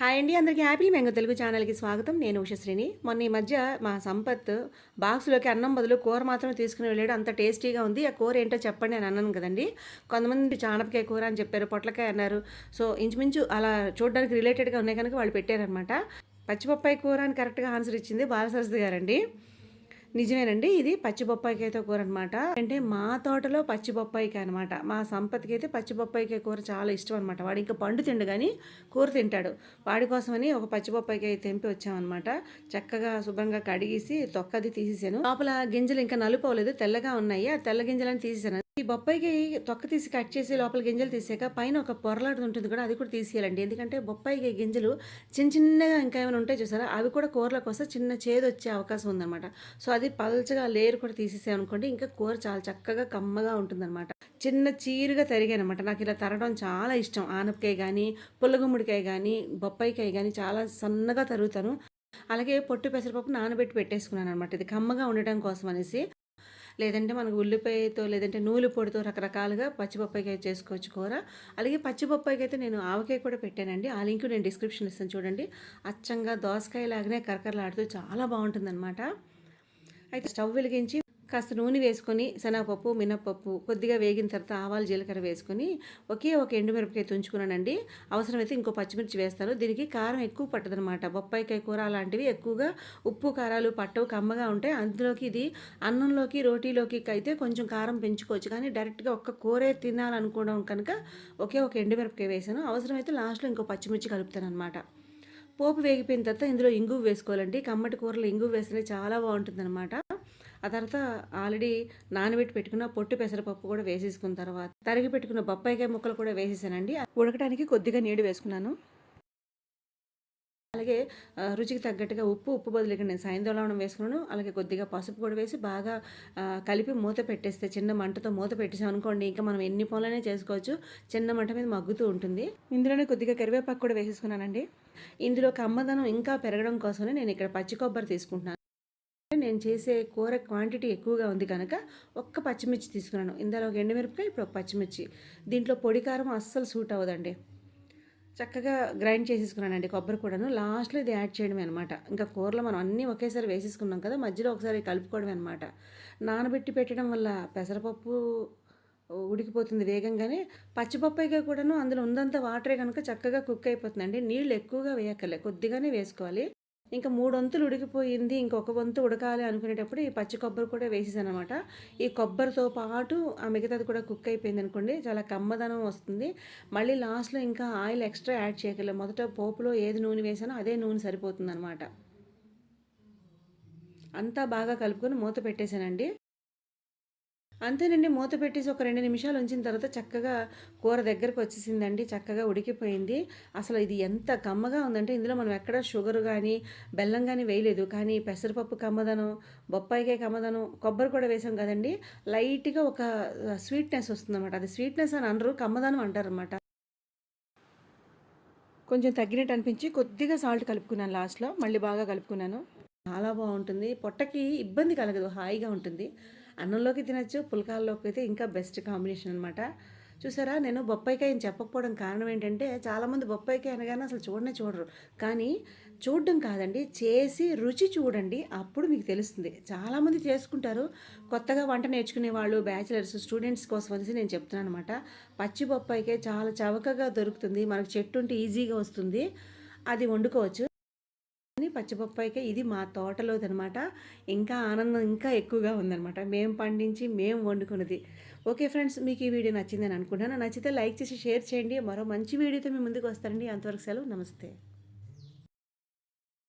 Hi అండి అందరికీ happy mango Telugu ఛానల్కి స్వాగతం. నేను ఉషశ్రీని మొన్న ఈ మధ్య మా సంపత్ బాక్స్లోకి అన్నం బదులు కూర మాత్రం తీసుకుని వెళ్ళాడు. అంత టేస్టీగా ఉంది. ఆ కూర ఏంటో చెప్పండి అని అన్నాను కదండి. కొంతమంది చానపకాయ కూర అని చెప్పారు పొట్లకాయ అన్నారు. సో ఇంచుమించు అలా చూడడానికి రిలేటెడ్గా ఉన్నాయి కనుక వాళ్ళు పెట్టారనమాట పచ్చిపప్పాయి కూర అని కరెక్ట్గా ఆన్సర్ ఇచ్చింది బాలసరస్ది గారండి. నిజమేనండి. ఇది పచ్చి బొప్పాయికాయతో కూర అనమాట అంటే మా తోటలో పచ్చి బొప్పాయికాయ అనమాట. మా సంపత్కి అయితే పచ్చి బొప్పాయికాయ కూర చాలా ఇష్టం అనమాట వాడు ఇంకా పండు తిండు కానీ కూర తింటాడు. వాడి కోసమని ఒక పచ్చి బొప్పాయికాయ తెంపి వచ్చామన్నమాట చక్కగా శుభ్రంగా కడిగేసి తొక్కది తీసేసాను. లోపల గింజలు ఇంకా నలుపోలేదు తెల్లగా ఉన్నాయి. ఆ తెల్ల గింజలను తీసేసాను. ఈ బొప్పాయికి తొక్క తీసి కట్ చేసి లోపల గింజలు తీసాక పైన ఒక పొరలాడు ఉంటుంది కూడా అది కూడా తీసేయాలండి. ఎందుకంటే బొప్పాయికి గింజలు చిన్న చిన్నగా ఇంకా ఏమైనా ఉంటాయి చూసారా అవి కూడా కూరలోకి వస్తే చిన్న చేదు వచ్చే అవకాశం ఉందన్నమాట. సో అది పల్చగా లేరు కూడా తీసేసామనుకోండి ఇంకా కూర చాలా చక్కగా కమ్మగా ఉంటుందన్నమాట. చిన్న చీరుగా తరిగానమాట. నాకు ఇలా తరగడం చాలా ఇష్టం. ఆనపకాయ కానీ పుల్లగుమ్మడికాయ కానీ బొప్పాయికాయ కానీ చాలా సన్నగా తరుగుతాను. అలాగే పొట్టు పెసరపప్పు నానబెట్టి పెట్టేసుకున్నాను అనమాట ఇది కమ్మగా ఉండటం కోసం అనేసి లేదంటే మనకు ఉల్లిపాయతో లేదంటే నూలు పొడితో రకరకాలుగా పచ్చిపప్పాయకాయ చేసుకోవచ్చు కూర. అలాగే పచ్చిపప్పాయకి అయితే నేను ఆవకాయ కూడా పెట్టానండి. ఆ లింక్ నేను డిస్క్రిప్షన్ ఇస్తాను చూడండి. అచ్చంగా దోసకాయ లాగానే కరకరలాడుతూ చాలా బాగుంటుందన్నమాట. అయితే స్టవ్ వెలిగించి కాస్త నూనె వేసుకొని శనగపప్పు మినప్పప్పు కొద్దిగా వేగిన తర్వాత ఆవాలు జీలకర్ర వేసుకొని ఒకే ఒక ఎండుమిరపకాయ తుంచుకున్నానండి. అవసరమైతే ఇంకో పచ్చిమిర్చి వేస్తాను. దీనికి కారం ఎక్కువ పట్టదనమాట బొప్పాయికాయ కూర అలాంటివి ఎక్కువగా ఉప్పు కారాలు పట్టవు కమ్మగా ఉంటాయి. అందులోకి ఇది అన్నంలోకి రోటీలోకి అయితే కొంచెం కారం పెంచుకోవచ్చు. కానీ డైరెక్ట్గా ఒక్క కూరే తినాలనుకోవడం కనుక ఒకే ఒక ఎండుమిరపకాయ వేసాను. అవసరమైతే లాస్ట్లో ఇంకో పచ్చిమిర్చి కలుపుతాను అనమాట పోపు వేగిపోయిన తర్వాత ఇందులో ఇంగువ వేసుకోవాలండి. కమ్మటి కూరలో ఇంగువ వేస్తే చాలా బాగుంటుంది అనమాట ఆ తర్వాత ఆల్రెడీ నానబెట్టి పెట్టుకున్న పొట్టు పెసరపప్పు కూడా వేసేసుకున్న తర్వాత తరిగి పెట్టుకున్న బొప్పాయికాయ ముక్కలు కూడా వేసేసానండి. ఉడకడానికి కొద్దిగా నీడు వేసుకున్నాను. అలాగే రుచికి తగ్గట్టుగా ఉప్పు ఉప్పు బదులు ఇక్కడ నేను సాయంత్రం వేసుకున్నాను. అలాగే కొద్దిగా పసుపు కూడా వేసి బాగా కలిపి మూత పెట్టేస్తే చిన్న మంటతో మూత పెట్టేసాం అనుకోండి ఇంకా మనం ఎన్ని పనులనే చేసుకోవచ్చు. చిన్న మంట మీద మగ్గుతూ ఉంటుంది. ఇందులోనే కొద్దిగా కరివేపాకు కూడా వేసేసుకున్నానండి. ఇందులో కమ్మదనం ఇంకా పెరగడం కోసమే నేను ఇక్కడ పచ్చి కొబ్బరి తీసుకుంటున్నాను. నేను చేసే కూర క్వాంటిటీ ఎక్కువగా ఉంది కనుక ఒక్క పచ్చిమిర్చి తీసుకున్నాను. ఇందులో ఒక ఎండుమిరపకాయ ఇప్పుడు ఒక పచ్చిమిర్చి. దీంట్లో పొడి కారం అస్సలు సూట్ అవ్వదండి. చక్కగా గ్రైండ్ చేసేసుకున్నానండి కొబ్బరి కూడాను. లాస్ట్లో ఇది యాడ్ చేయడమే అనమాట ఇంకా కూరలో మనం అన్నీ ఒకేసారి వేసేసుకున్నాం కదా మధ్యలో ఒకసారి కలుపుకోవడమే అనమాట నానబెట్టి పెట్టడం వల్ల పెసరపప్పు ఉడికిపోతుంది వేగంగానే. పచ్చిపప్పైగా కూడాను అందులో ఉందంత వాటరే కనుక చక్కగా కుక్ అయిపోతుందండి. నీళ్ళు ఎక్కువగా వేయక్కర్లే కొద్దిగానే వేసుకోవాలి. ఇంకా మూడు వంతులు ఉడికిపోయింది ఇంకొక వంతు ఉడకాలి అనుకునేటప్పుడు ఈ పచ్చి కొబ్బరి కూడా వేసేసాను అనమాట ఈ కొబ్బరితో పాటు ఆ మిగతాది కూడా కుక్ అయిపోయింది అనుకోండి చాలా కమ్మదనం వస్తుంది. మళ్ళీ లాస్ట్లో ఇంకా ఆయిల్ ఎక్స్ట్రా యాడ్ చేయగలం. మొదట పోపులో ఏది నూనె వేసానో అదే నూనె సరిపోతుంది అనమాట అంతా బాగా కలుపుకొని మూత పెట్టేశానండి. అంతేనండి మూత పెట్టేసి ఒక రెండు నిమిషాలు ఉంచిన తర్వాత చక్కగా కూర దగ్గరకు వచ్చేసిందండి చక్కగా ఉడికిపోయింది. అసలు ఇది ఎంత కమ్మగా ఉందంటే ఇందులో మనం ఎక్కడ షుగర్ కానీ బెల్లం కానీ వేయలేదు. కానీ పెసరపప్పు కమ్మదనం బొప్పాయికాయ కమ్మదనం కొబ్బరి కూడా వేసాం కదండి. లైట్గా ఒక స్వీట్నెస్ వస్తుందన్నమాట. అది స్వీట్నెస్ అని అనరు కమ్మదనం అంటారు అనమాట కొంచెం తగ్గినట్టు అనిపించి కొద్దిగా సాల్ట్ కలుపుకున్నాను లాస్ట్లో. మళ్ళీ బాగా కలుపుకున్నాను. చాలా బాగుంటుంది. పొట్టకి ఇబ్బంది కలగదు హాయిగా ఉంటుంది. అన్నంలోకి తినచ్చు పుల్కాల్లోకి అయితే ఇంకా బెస్ట్ కాంబినేషన్ అనమాట చూసారా? నేను బొప్పాయికాయ అని చెప్పకపోవడం కారణం ఏంటంటే చాలామంది బొప్పాయికాయ అనగానే అసలు చూడనే చూడరు. కానీ చూడడం కాదండి చేసి రుచి చూడండి అప్పుడు మీకు తెలుస్తుంది. చాలామంది చేసుకుంటారు. కొత్తగా వంట నేర్చుకునే వాళ్ళు బ్యాచిలర్స్ స్టూడెంట్స్ కోసం అనేసి నేను చెప్తున్నాను అనమాట పచ్చి బొప్పాయికాయ చాలా చవకగా దొరుకుతుంది. మనకు చెట్టు ఉంటే ఈజీగా వస్తుంది. అది వండుకోవచ్చు. పచ్చిపప్పాయికాయ ఇది మా తోటలోది అనమాట ఇంకా ఆనందం ఇంకా ఎక్కువగా ఉందనమాట. మేము పండించి మేము వండుకున్నది. ఓకే ఫ్రెండ్స్ మీకు ఈ వీడియో నచ్చిందని అనుకుంటున్నాను. నచ్చితే లైక్ చేసి షేర్ చేయండి. మరో మంచి వీడియోతో మీ ముందుకు వస్తారండి అంతవరకు సెలవు. నమస్తే.